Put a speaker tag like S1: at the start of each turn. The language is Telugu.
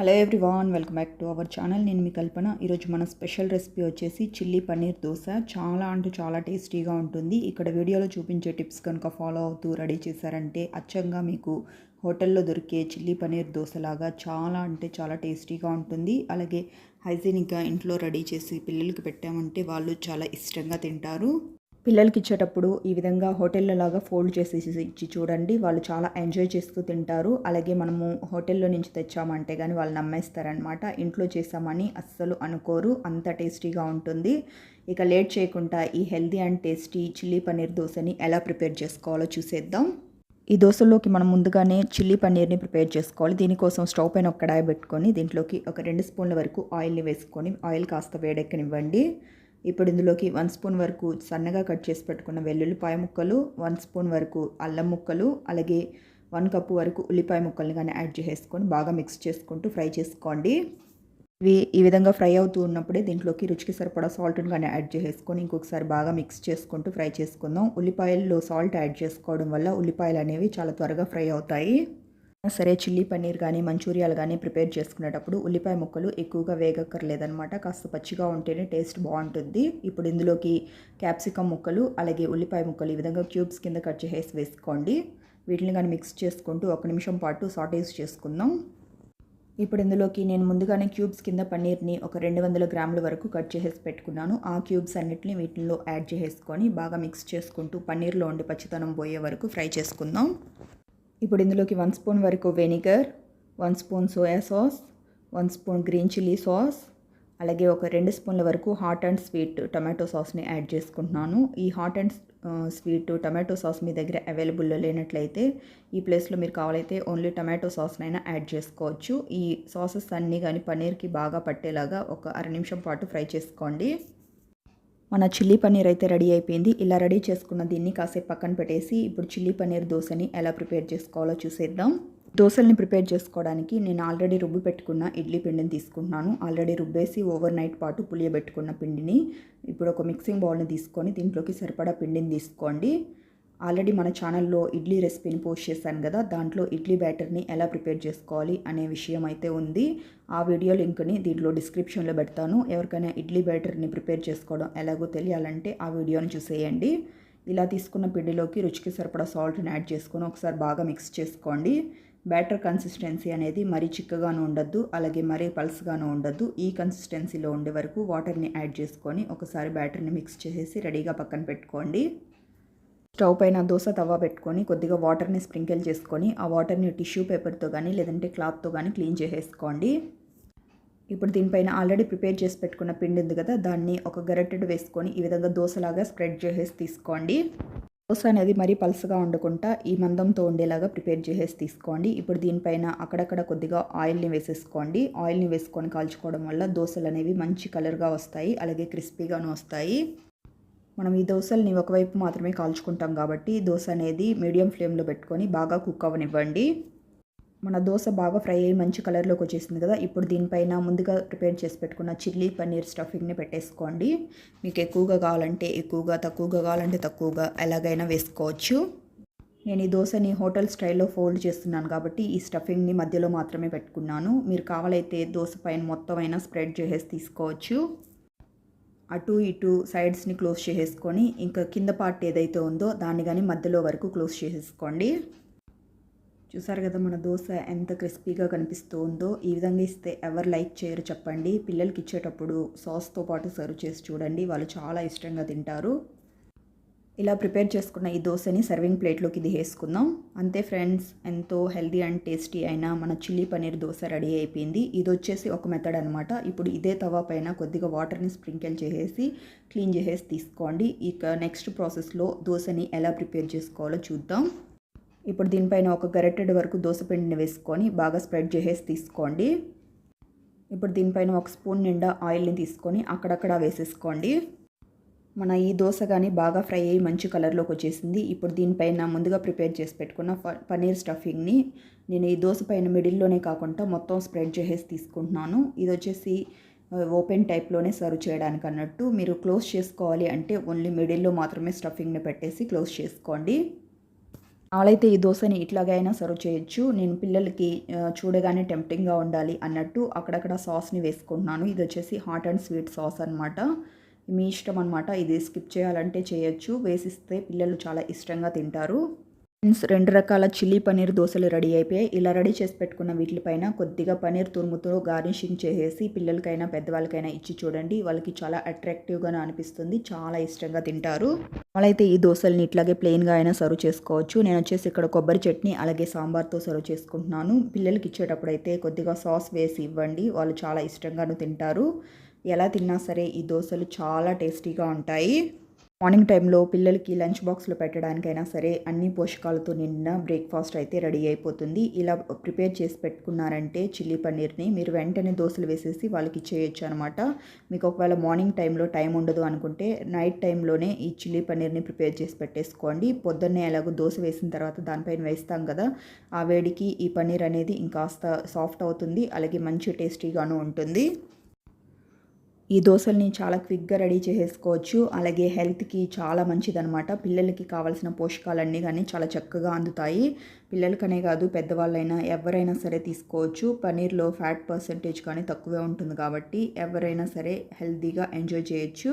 S1: Hello everyone welcome back to our channel. నేను మీ కల్పన. ఈరోజు మన స్పెషల్ రెసిపీ వచ్చేసి చిల్లీ పన్నీర్ దోశ. చాలా అంటే చాలా టేస్టీగా ఉంటుంది. ఇక్కడ వీడియోలో చూపించే టిప్స్ కనుక ఫాలో అవుతూ రెడీ చేశారంటే అచ్చంగా మీకు హోటల్లో దొరికే చిల్లీ పన్నీర్ దోశలాగా చాలా అంటే చాలా టేస్టీగా ఉంటుంది. అలాగే హైజీనిక్గా ఇంట్లో రెడీ చేసి పిల్లలకి పెట్టామంటే వాళ్ళు చాలా ఇష్టంగా తింటారు. పిల్లలకి ఇచ్చేటప్పుడు ఈ విధంగా హోటల్లో లాగా ఫోల్డ్ చేసి ఇచ్చి చూడండి. వాళ్ళు చాలా ఎంజాయ్ చేస్తూ తింటారు. అలాగే మనము హోటల్లో నుంచి తెచ్చామంటే కానీ వాళ్ళు నమ్మేస్తారనమాట ఇంట్లో చేసామని అస్సలు అనుకోరు. అంత టేస్టీగా ఉంటుంది. ఇక లేట్ చేయకుండా ఈ healthy and tasty chilli paneer దోశని ఎలా ప్రిపేర్ చేసుకోవాలో చూసేద్దాం. ఈ దోశల్లోకి మనం ముందుగానే చిల్లీ పన్నీర్ని ప్రిపేర్ చేసుకోవాలి. దీనికోసం స్టవ్ పైన ఒక కడాయి పెట్టుకొని దీంట్లోకి ఒక రెండు స్పూన్ల వరకు ఆయిల్ని వేసుకొని ఆయిల్ కాస్త వేడెక్కనివ్వండి. ఇప్పుడు ఇందులోకి వన్ స్పూన్ వరకు సన్నగా కట్ చేసి పెట్టుకున్న వెల్లుల్లిపాయ ముక్కలు వన్ స్పూన్ వరకు అల్లం ముక్కలు అలాగే వన్ కప్పు వరకు ఉల్లిపాయ ముక్కల్ని కానీ యాడ్ చేసుకొని బాగా మిక్స్ చేసుకుంటూ ఫ్రై చేసుకోండి. ఇవి ఈ విధంగా ఫ్రై అవుతూ ఉన్నప్పుడే దీంట్లోకి రుచికి సరిపడా సాల్ట్ని కానీ యాడ్ చేసుకొని ఇంకొకసారి బాగా మిక్స్ చేసుకుంటూ ఫ్రై చేసుకుందాం. ఉల్లిపాయల్లో సాల్ట్ యాడ్ చేసుకోవడం వల్ల ఉల్లిపాయలు అనేవి చాలా త్వరగా ఫ్రై అవుతాయి. సరే చిల్లీ పన్నీర్ కానీ మంచూరియాలు కానీ ప్రిపేర్ చేసుకునేటప్పుడు ఉల్లిపాయ ముక్కలు ఎక్కువగా వేగక్కర్లేదనమాట కాస్త పచ్చిగా ఉంటేనే టేస్ట్ బాగుంటుంది. ఇప్పుడు ఇందులోకి క్యాప్సికమ్ ముక్కలు అలాగే ఉల్లిపాయ ముక్కలు ఈ విధంగా క్యూబ్స్ కింద కట్ చేసి వేసుకోండి. వీటిని కానీ మిక్స్ చేసుకుంటూ ఒక నిమిషం పాటు సాటేజ్ చేసుకుందాం. ఇప్పుడు ఇందులోకి నేను ముందుగానే క్యూబ్స్ కింద పన్నీర్ని ఒక రెండు వందల గ్రాముల వరకు కట్ చేసేసి పెట్టుకున్నాను. ఆ క్యూబ్స్ అన్నిటిని వీటిలో యాడ్ చేసుకొని బాగా మిక్స్ చేసుకుంటూ పన్నీర్లో ఉండి పచ్చితనం పోయే వరకు ఫ్రై చేసుకుందాం. ఇప్పుడు ఇందులోకి వన్ స్పూన్ వరకు vinegar one spoon soya sauce one spoon green chilli sauce అలాగే ఒక రెండు స్పూన్ల వరకు హాట్ అండ్ స్వీట్ టమాటో సాస్ని యాడ్ చేసుకుంటున్నాను. ఈ hot and sweet tomato sauce మీ దగ్గర అవైలబుల్లో లేనట్లయితే ఈ ప్లేస్లో మీరు కావాలైతే ఓన్లీ టమాటో సాస్నైనా యాడ్ చేసుకోవచ్చు. ఈ సాసెస్ అన్నీ కానీ పన్నీర్కి బాగా పట్టేలాగా ఒక అర నిమిషం పాటు ఫ్రై చేసుకోండి. మన చిల్లీ పన్నీర్ అయితే రెడీ అయిపోయింది. ఇలా రెడీ చేసుకున్న దీన్ని కాసేపు పక్కన పెట్టేసి ఇప్పుడు చిల్లీ పన్నీర్ దోశని ఎలా ప్రిపేర్ చేసుకోవాలో చూసేద్దాం. దోశల్ని ప్రిపేర్ చేసుకోవడానికి నేను ఆల్రెడీ రుబ్బు పెట్టుకున్న ఇడ్లీ పిండిని తీసుకుంటున్నాను. ఆల్రెడీ రుబ్బేసి ఓవర్ నైట్ పాటు పులియబెట్టుకున్న పిండిని ఇప్పుడు ఒక మిక్సింగ్ బౌల్ని తీసుకొని దీంట్లోకి సరిపడా పిండిని తీసుకోండి. ఆల్రెడీ మన ఛానల్లో ఇడ్లీ రెసిపీని పోస్ట్ చేశాను కదా దాంట్లో ఇడ్లీ బ్యాటర్ని ఎలా ప్రిపేర్ చేసుకోవాలి అనే విషయం అయితే ఉంది. ఆ వీడియో లింక్ని దీంట్లో డిస్క్రిప్షన్లో పెడతాను. ఎవరికైనా ఇడ్లీ బ్యాటర్ని ప్రిపేర్ చేసుకోవడం ఎలాగో తెలియాలంటే ఆ వీడియోని చూసేయండి. ఇలా తీసుకున్న పిండిలోకి రుచికి సరిపడా సాల్ట్ని యాడ్ చేసుకొని ఒకసారి బాగా మిక్స్ చేసుకోండి. బ్యాటర్ కన్సిస్టెన్సీ అనేది మరీ చిక్కగాను ఉండద్దు అలాగే మరీ పల్స్గాను ఉండద్దు. ఈ కన్సిస్టెన్సీలో ఉండే వరకు వాటర్ని యాడ్ చేసుకొని ఒకసారి బ్యాటర్ని మిక్స్ చేసేసి రెడీగా పక్కన పెట్టుకోండి. స్టవ్ పైన దోశ తవ్వ పెట్టుకొని కొద్దిగా వాటర్ని స్ప్రింకిల్ చేసుకొని ఆ వాటర్ని టిష్యూ పేపర్తో కానీ లేదంటే క్లాత్తో కానీ క్లీన్ చేసేసుకోండి. ఇప్పుడు దీనిపైన ఆల్రెడీ ప్రిపేర్ చేసి పెట్టుకున్న పిండి ఉంది కదా దాన్ని ఒక గరెట్టెడు వేసుకొని ఈ విధంగా దోశలాగా స్ప్రెడ్ చేసేసి తీసుకోండి. దోశ అనేది మరీ పల్సగా ఉండకుండా ఈ మందంతో ఉండేలాగా ప్రిపేర్ చేసేసి తీసుకోండి. ఇప్పుడు దీనిపైన అక్కడక్కడ కొద్దిగా ఆయిల్ని వేసేసుకోండి. ఆయిల్ని వేసుకొని కాల్చుకోవడం వల్ల దోశలు అనేవి మంచి కలర్గా వస్తాయి అలాగే క్రిస్పీగాను వస్తాయి. మనం ఈ దోశల్ని ఒకవైపు మాత్రమే కాల్చుకుంటాం కాబట్టి దోశ అనేది మీడియం ఫ్లేమ్లో పెట్టుకొని బాగా కుక్ అవ్వనివ్వండి. మన దోశ బాగా ఫ్రై అయ్యి మంచి కలర్లోకి వచ్చేసింది కదా ఇప్పుడు దీనిపైన ముందుగా ప్రిపేర్ చేసి పెట్టుకున్న చిల్లీ పన్నీర్ స్టఫింగ్ని పెట్టేసుకోండి. మీకు ఎక్కువగా కావాలంటే ఎక్కువగా తక్కువగా కావాలంటే తక్కువగా ఎలాగైనా వేసుకోవచ్చు. నేను ఈ దోశని హోటల్ స్టైల్లో ఫోల్డ్ చేస్తున్నాను కాబట్టి ఈ స్టఫింగ్ని మధ్యలో మాత్రమే పెట్టుకున్నాను. మీరు కావాలైతే దోశ పైన మొత్తం అయినా స్ప్రెడ్ చేసేసి తీసుకోవచ్చు. అటు ఇటు సైడ్స్ని క్లోజ్ చేసేసుకొని ఇంకా కింద పార్ట్ ఏదైతే ఉందో దాన్ని కానీ మధ్యలో వరకు క్లోజ్ చేసేసుకోండి. చూసారు కదా మన దోశ ఎంత క్రిస్పీగా కనిపిస్తూ ఉందో. ఈ విధంగా ఇస్తే ఎవరు లైక్ చేయరు చెప్పండి. పిల్లలకి ఇచ్చేటప్పుడు సాస్తో పాటు సర్వ్ చేసి చూడండి. వాళ్ళు చాలా ఇష్టంగా తింటారు. ఇలా ప్రిపేర్ చేసుకున్న ఈ దోశని సర్వింగ్ ప్లేట్లోకి ఇది వేసుకుందాం అంతే ఫ్రెండ్స్ ఎంతో హెల్దీ అండ్ టేస్టీ అయిన మన చిల్లీ పన్నీర్ దోశ రెడీ అయిపోయింది. ఇది వచ్చేసి ఒక మెథడ్ అనమాట ఇప్పుడు ఇదే తవా పైన కొద్దిగా వాటర్ని స్ప్రింకిల్ చేసేసి క్లీన్ చేసేసి తీసుకోండి. ఇక నెక్స్ట్ ప్రాసెస్లో దోశని ఎలా ప్రిపేర్ చేసుకోవాలో చూద్దాం. ఇప్పుడు దీనిపైన ఒక గరెటెడ్ వరకు దోశ పిండిని వేసుకొని బాగా స్ప్రెడ్ చేసేసి తీసుకోండి. ఇప్పుడు దీనిపైన ఒక స్పూన్ నిండా ఆయిల్ని తీసుకొని అక్కడక్కడ వేసేసుకోండి. మన ఈ దోశ కానీ బాగా ఫ్రై అయ్యి మంచి కలర్లోకి వచ్చేసింది. ఇప్పుడు దీనిపైన ముందుగా ప్రిపేర్ చేసి పెట్టుకున్న పనీర్ స్టఫింగ్ని నేను ఈ దోశ పైన మిడిల్లోనే కాకుండా మొత్తం స్ప్రెడ్ చేసేసి తీసుకుంటున్నాను. ఇది వచ్చేసి ఓపెన్ టైప్లోనే సర్వ్ చేయడానికి అన్నట్టు. మీరు క్లోజ్ చేసుకోవాలి అంటే ఓన్లీ మిడిల్లో మాత్రమే స్టఫింగ్ని పెట్టేసి క్లోజ్ చేసుకోండి. వాళ్ళైతే ఈ దోశని ఇట్లాగైనా సర్వ్ చేయొచ్చు. నేను పిల్లలకి చూడగానే టెంప్టింగ్గా ఉండాలి అన్నట్టు అక్కడక్కడ సాస్ని వేసుకుంటున్నాను. ఇది వచ్చేసి హాట్ అండ్ స్వీట్ సాస్ అనమాట మీ ఇష్టం అనమాట ఇది స్కిప్ చేయాలంటే చేయొచ్చు. వేసిస్తే పిల్లలు చాలా ఇష్టంగా తింటారు. ఫ్రెండ్స్ రెండు రకాల చిల్లీ పన్నీర్ దోశలు రెడీ అయిపోయాయి. ఇలా రెడీ చేసి పెట్టుకున్న వీటిపైన కొద్దిగా పన్నీర్ తురుముతో గార్నిషింగ్ చేసేసి పిల్లలకైనా పెద్దవాళ్ళకైనా ఇచ్చి చూడండి. వాళ్ళకి చాలా అట్రాక్టివ్గా అనిపిస్తుంది. చాలా ఇష్టంగా తింటారు. వాళ్ళైతే ఈ దోశల్ని ఇట్లాగే ప్లెయిన్గా అయినా సర్వ్ చేసుకోవచ్చు. నేను వచ్చేసి ఇక్కడ కొబ్బరి చట్నీ అలాగే సాంబార్తో సర్వ్ చేసుకుంటున్నాను. పిల్లలకి ఇచ్చేటప్పుడు అయితే కొద్దిగా సాస్ వేసి ఇవ్వండి. వాళ్ళు చాలా ఇష్టంగాను తింటారు. ఎలా తిన్నా సరే ఈ దోశలు చాలా టేస్టీగా ఉంటాయి. మార్నింగ్ టైంలో పిల్లలకి లంచ్ బాక్స్లో పెట్టడానికైనా సరే అన్ని పోషకాలతో నిండిన బ్రేక్ఫాస్ట్ అయితే రెడీ అయిపోతుంది. ఇలా ప్రిపేర్ చేసి పెట్టుకున్నారంటే చిల్లీ పన్నీర్ని మీరు వెంటనే దోశలు వేసేసి వాళ్ళకి చేయొచ్చు అనమాట మీకు ఒకవేళ మార్నింగ్ టైంలో టైం ఉండదు అనుకుంటే నైట్ టైంలోనే ఈ చిల్లీ పన్నీర్ని ప్రిపేర్ చేసి పెట్టేసుకోండి. పొద్దున్నే ఎలాగో దోశ వేసిన తర్వాత దానిపైన వేస్తాం కదా ఆ వేడికి ఈ పన్నీర్ అనేది ఇంకాస్త సాఫ్ట్ అవుతుంది అలాగే మంచి టేస్టీగాను ఉంటుంది. ఈ దోశల్ని చాలా క్విక్గా రెడీ చేసేసుకోవచ్చు. అలాగే హెల్త్కి చాలా మంచిదనమాట పిల్లలకి కావాల్సిన పోషకాలన్నీ కానీ చాలా చక్కగా అందుతాయి. పిల్లలకనే కాదు పెద్దవాళ్ళైనా ఎవరైనా సరే తీసుకోవచ్చు. పన్నీర్లో ఫ్యాట్ పర్సంటేజ్ కానీ తక్కువే ఉంటుంది కాబట్టి ఎవరైనా సరే హెల్తీగా ఎంజాయ్ చేయొచ్చు.